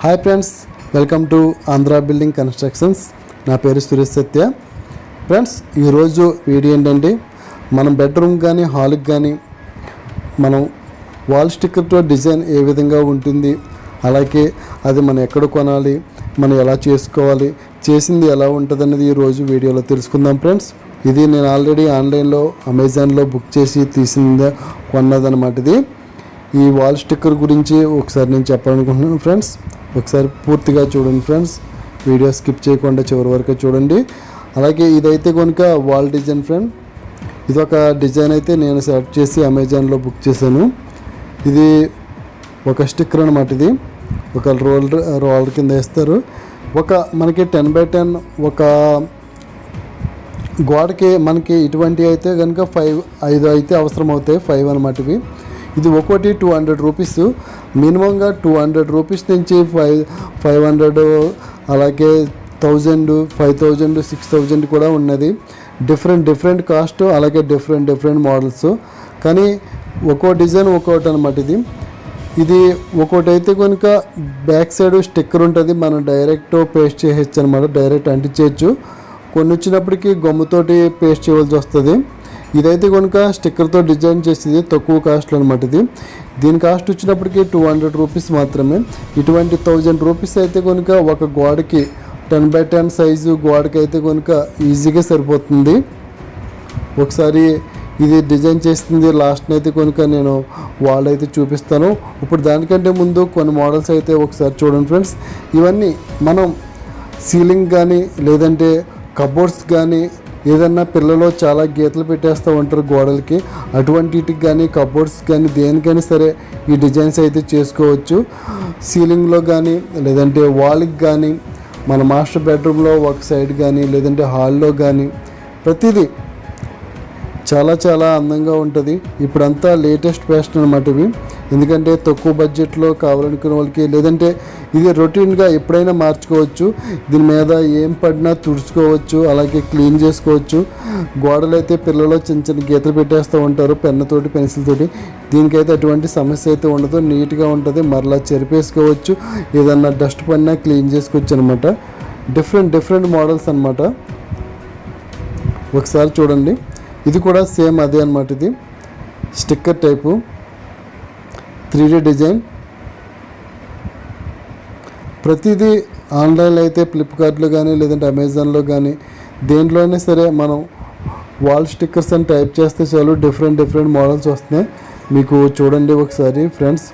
Hi friends welcome to Andhra building constructions నా పేరు Suresh Satya. Friends ఈరోజు వీడియో ఏంటంటే మనం బెడ్రూమ్ కానీ హాల్కి కానీ మనం వాల్ స్టిక్కర్తో డిజైన్ ఏ విధంగా ఉంటుంది అలాగే అది మనం ఎక్కడ కొనాలి మనం ఎలా చేసుకోవాలి చేసింది ఎలా ఉంటుంది అనేది ఈరోజు వీడియోలో తెలుసుకుందాం ఫ్రెండ్స్ ఇది నేను ఆల్రెడీ ఆన్లైన్లో అమెజాన్లో బుక్ చేసి తీసింది కొన్నదనమాట ఇది. ఈ వాల్ స్టిక్కర్ గురించి ఒకసారి నేను చెప్పాలనుకుంటున్నాను ఫ్రెండ్స్. ఒకసారి పూర్తిగా చూడండి ఫ్రెండ్స్. వీడియో స్కిప్ చేయకుండా చివరి వరకు చూడండి. అలాగే ఇదైతే కనుక వాల్ డిజైన్ ఫ్రెండ్. ఇది ఒక డిజైన్ అయితే నేను సెలెక్ట్ చేసి అమెజాన్లో బుక్ చేశాను. ఇది ఒక స్టిక్కర్ అనమాట ఇది. ఒక రోల్ రోల్ కింద వేస్తారు. ఒక మనకి టెన్ బై టెన్ ఒక గోడకి మనకి ఇటువంటి అయితే కనుక ఫైవ్ ఐదు అయితే అవసరం అవుతాయి ఫైవ్ అనమాట ఇవి. ఇది ఒక్కోటి టూ హండ్రెడ్ రూపీస్. మినిమంగా టూ హండ్రెడ్ రూపీస్ నుంచి ఫైవ్ ఫైవ్ హండ్రెడ్ అలాగే thousand five thousand six thousand కూడా ఉన్నది. డిఫరెంట్ డిఫరెంట్ కాస్ట్ అలాగే డిఫరెంట్ డిఫరెంట్ మోడల్స్. కానీ ఒక్కో డిజైన్ ఒక్కోటి అనమాట ఇది. ఇది ఒకటి అయితే కనుక బ్యాక్ సైడ్ స్టిక్కర్ ఉంటుంది. మనం డైరెక్ట్ పేస్ట్ చేయొచ్చు అనమాట డైరెక్ట్ అంటించేయచ్చు. కొన్ని వచ్చినప్పటికీ గమ్ముతోటి పేస్ట్ చేయవలసి వస్తుంది. ఇదైతే కనుక స్టిక్కర్తో డిజైన్ చేసేది తక్కువ కాస్ట్లో అనమాట ఇది. దీని కాస్ట్ వచ్చినప్పటికీ టూ హండ్రెడ్ రూపీస్ మాత్రమే. ఇటువంటి థౌజండ్ రూపీస్ అయితే కనుక ఒక గోడకి టెన్ బై టెన్ సైజు గోడకి అయితే కనుక ఈజీగా సరిపోతుంది. ఒకసారి ఇది డిజైన్ చేస్తుంది లాస్ట్ అయితే కనుక నేను వాళ్ళు అయితే చూపిస్తాను. ఇప్పుడు దానికంటే ముందు కొన్ని మోడల్స్ అయితే ఒకసారి చూడండి ఫ్రెండ్స్. ఇవన్నీ మనం సీలింగ్ కానీ లేదంటే కబోర్డ్స్ కానీ ఏదన్నా పిల్లలు చాలా గీతలు పెట్టేస్తూ ఉంటారు గోడలకి. అటువంటికి కానీ కబోర్డ్స్ కానీ దేనికైనా సరే ఈ డిజైన్స్ అయితే చేసుకోవచ్చు. సీలింగ్లో కానీ లేదంటే వాల్కి కానీ మన మాస్టర్ బెడ్రూమ్లో ఒక సైడ్ కానీ లేదంటే హాల్లో కానీ ప్రతిదీ చాలా చాలా అందంగా ఉంటుంది. ఇప్పుడంతా లేటెస్ట్ ఫ్యాషన్ అనమాట ఇవి. ఎందుకంటే తక్కువ బడ్జెట్లో కావాలనుకునే వాళ్ళకి లేదంటే ఇది రొటీన్గా ఎప్పుడైనా మార్చుకోవచ్చు. దీని మీద ఏం పడినా తుడుచుకోవచ్చు అలాగే క్లీన్ చేసుకోవచ్చు. గోడలు అయితే పిల్లలు చిన్న చిన్న గీతలు పెట్టేస్తూ ఉంటారు పెన్నతోటి పెన్సిల్ తోటి దీనికైతే అటువంటి సమస్య అయితే ఉండదు. నీట్గా ఉంటుంది. మరలా చెరిపేసుకోవచ్చు. ఏదన్నా డస్ట్ పడినా క్లీన్ చేసుకోవచ్చు అనమాట డిఫరెంట్ డిఫరెంట్ మోడల్స్ అనమాట ఒకసారి చూడండి. ఇది కూడా సేమ్ అదే అనమాట ఇది. Sticker type. Three D design. ప్రతిదీ ఆన్లైన్లో అయితే ఫ్లిప్కార్ట్లో కానీ లేదంటే అమెజాన్లో కానీ దేంట్లో అయినా సరే మనం వాల్ స్టిక్కర్స్ అని టైప్ చేస్తే చాలు డిఫరెంట్ డిఫరెంట్ మోడల్స్ వస్తున్నాయి. మీకు చూడండి ఒకసారి ఫ్రెండ్స్.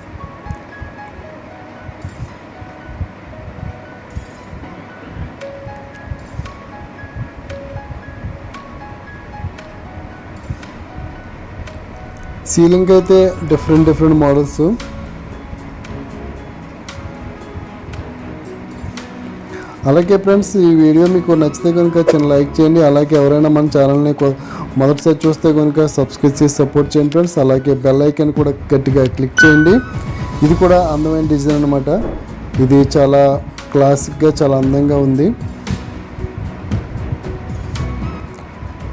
సీలింగ్ అయితే డిఫరెంట్ డిఫరెంట్ మోడల్స్ అలాగే ఫ్రెండ్స్ ఈ వీడియో మీకు నచ్చితే కనుక చిన్న లైక్ చేయండి. అలాగే ఎవరైనా మన ఛానల్ని మొదటిసారి చూస్తే కనుక సబ్స్క్రైబ్ చేసి సపోర్ట్ చేయండి ఫ్రెండ్స్ అలాగే బెల్ ఐకాన్ కూడా గట్టిగా క్లిక్ చేయండి. ఇది కూడా అందమైన డిజైన్ అనమాట ఇది చాలా క్లాసిక్గా చాలా అందంగా ఉంది.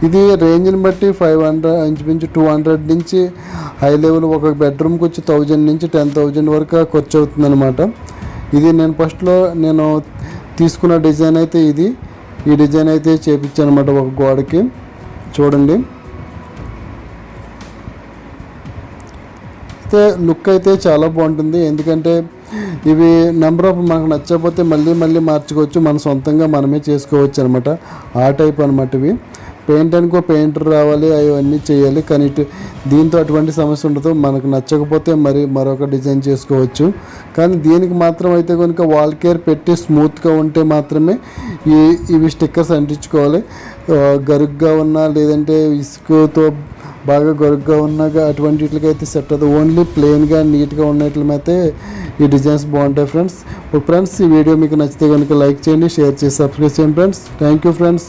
ఇది రేంజ్ని బట్టి ఫైవ్ హండ్రెడ్ ఇంచుమించు టూ హండ్రెడ్ నుంచి హై లెవెల్ ఒక బెడ్రూమ్కి వచ్చి థౌజండ్ నుంచి టెన్ థౌజండ్ వరకు ఖర్చు అవుతుంది అనమాట ఇది నేను ఫస్ట్లో నేను తీసుకున్న డిజైన్ అయితే ఇది. ఈ డిజైన్ అయితే చేపించాను అనమాట ఒక గోడకి. చూడండి. అయితే లుక్ అయితే చాలా బాగుంటుంది. ఎందుకంటే ఇవి నెంబర్ ఆఫ్ మనకు నచ్చకపోతే మళ్ళీ మళ్ళీ మార్చుకోవచ్చు. మన సొంతంగా మనమే చేసుకోవచ్చు అనమాట ఆ టైప్ అనమాట ఇవి. పెయింట్ అనుకో పెయింటర్ రావాలి అవన్నీ చేయాలి. కానీ ఇటు దీంతో అటువంటి సమస్య ఉండదు. మనకు నచ్చకపోతే మరి మరొక డిజైన్ చేసుకోవచ్చు. కానీ దీనికి మాత్రం అయితే కనుక వాల్ కేర్ పెట్టి స్మూత్గా ఉంటే మాత్రమే ఈ ఇవి స్టిక్కర్స్ అంటించుకోవాలి. గరుగ్గా ఉన్నా లేదంటే ఇసుకతో బాగా గొరుగ్గా ఉన్నాగా అటువంటి వీటికైతే సెట్ అవుతుంది ఓన్లీ ప్లెయిన్గా నీట్గా ఉన్నట్లయితే ఈ డిజైన్స్ బాగుంటాయి ఫ్రెండ్స్ ఫ్రెండ్స్ ఈ వీడియో మీకు నచ్చితే కనుక లైక్ చేయండి షేర్ చేసి సబ్స్క్రైబ్ చేయండి ఫ్రెండ్స్ థ్యాంక్ యూ ఫ్రెండ్స్